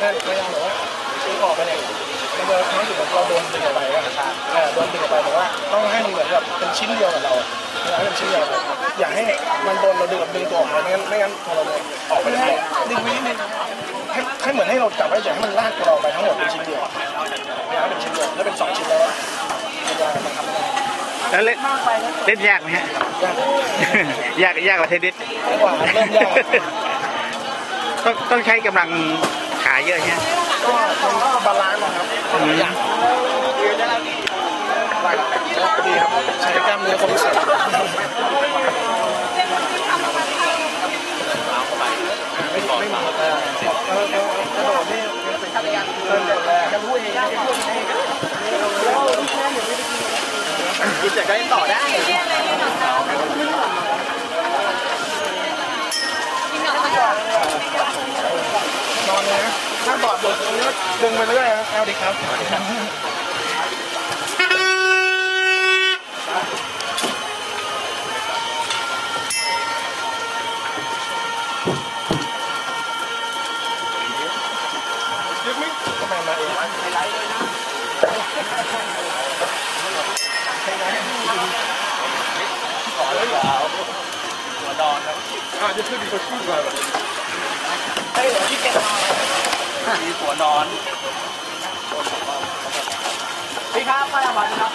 พยายามแบบว่าซื้อออกไปเนี่ยมันจะทำให้รู้สึกเหมือนเราโดนดึงออกไปว่าเออโดนดึงออกไปแต่ว่าต้องให้มันเหมือนกับเป็นชิ้นเดียวกับเราอยากให้เป็นชิ้นเดียวกันอย่าให้มันโดนเราดึงดึงตัวออกไปไม่งั้นไม่งั้นพอเราออกไปได้ดึงไปนิดนึงให้ให้เหมือนให้เราจับไว้อย่าให้มันลากตัวเราไปทั้งหมดเป็นชิ้นเดียวอยากให้เป็นชิ้นเดียวแล้วเป็นสองชิ้นแล้วมันจะมันทำได้แล้วเล่นเล่นยากไหมฮะยากยากยากกว่าเทนนิสกว่าเริ่มยากต้องต้องใช้กำลัง ขาเยอะใช่ไหมก็มันก็บาลานซ์นะครับหลายอย่างดีครับใช้กล้ามเนื้อคนพิเศษไม่ไม่มีเออเออเออกระโดดนี่เป็นจักรยานเดินแรกจะรู้เองจะพูดเองกินจากได้ต่อได้นอนเลยนะ ถ้าบอดบดตรงนี้ดึงไปเรื่อยนะเอาดิครับยึดมิทำไมมาเองไฮไลท์เลยนะหัวนอนครับอ่าจะขึ้นไปขึ้นมาแบบเฮ้ยที่เก็บนอน มีหัวนอนพี่ครับไปอาวันครับ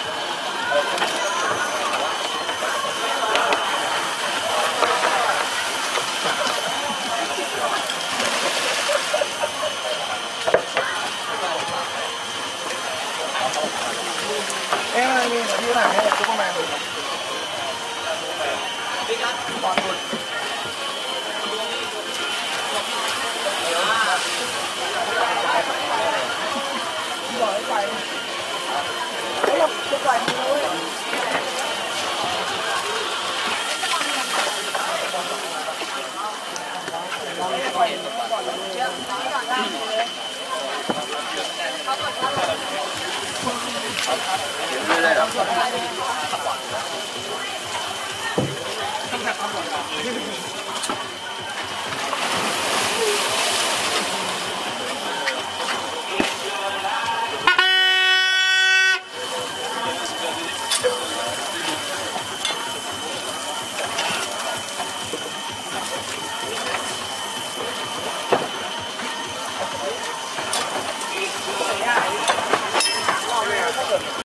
เอ๊ะอะไรมีเหรอที่ไหลังให้ซุปเปอร์แมนดู Thank you.